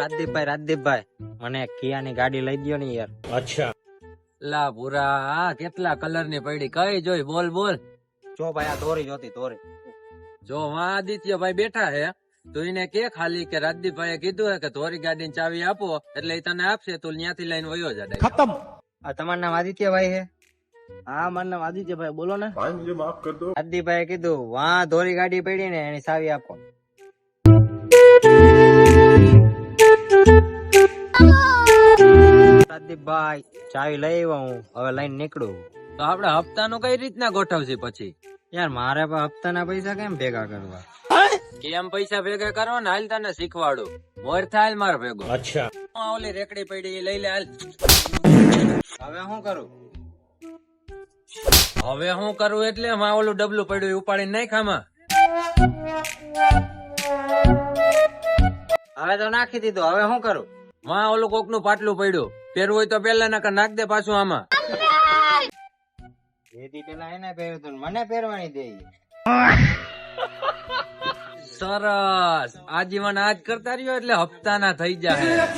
રાજદીપભાઈ રાજદીપભાઈ મને કિયાની ગાડી લઈ દ્યો ને યાર. લા ભૂરા કેટલા કલરની પડી? કઈ જોઈ? બોલ બોલ. જો ભાઈ આ દોરી જોતી દોરી. જો વાં આદિત્યભાઈ બેઠા હે તો એને કે ખાલી કે રાજદીપભાઈએ કીધું હે કે ધોરી ગાડી ની ચાવી આપો એટલે એ તને આપશે તું ત્યાંથી લઈને વયો જા ખતમ. આ તમારું નામ આદિત્યભાઈ હે હા મારું નામ આદિત્યભાઈ. બોલો ને. રાજદીપભાઈએ કીધું વાહ ધોરી ગાડી પડી ને એની ચાવી આપો. રાજદીપભાઈ ચાવી લઈ આવ્યો હું. હવે લઈને નીકળું. તો આપણે હપ્તાનું કઈ રીતના ગોઠવશે પછી? યાર મારે પણ હપ્તાના પૈસા કેમ ભેગા કરવા? કેમ પૈસા ભેગા કરો ને હાલ તને શીખવાડું. મોર થાય મારો ભેગો. અચ્છા. ઓલી રેકડી પડી લઈ લે હાલ. હવે શું કરું? હવે હું કરું એટલે માં ઓલું ડબલું પડ્યું ઉપાડી ઉપાડીને ખામાં હવે તો નાખી દીધું. હવે શું કરું? માં ઓલું કોકનું પાટલું પડ્યું. પહેરવું હોય તો પેલા નાખ નાખ દે પાછું આમાં. બે પેલા એને પહેર્યું હતું મને પહેરવાની દે સરસ. આજીવન આજ કરતા રહ્યો એટલે હપ્તાના થઈ જાય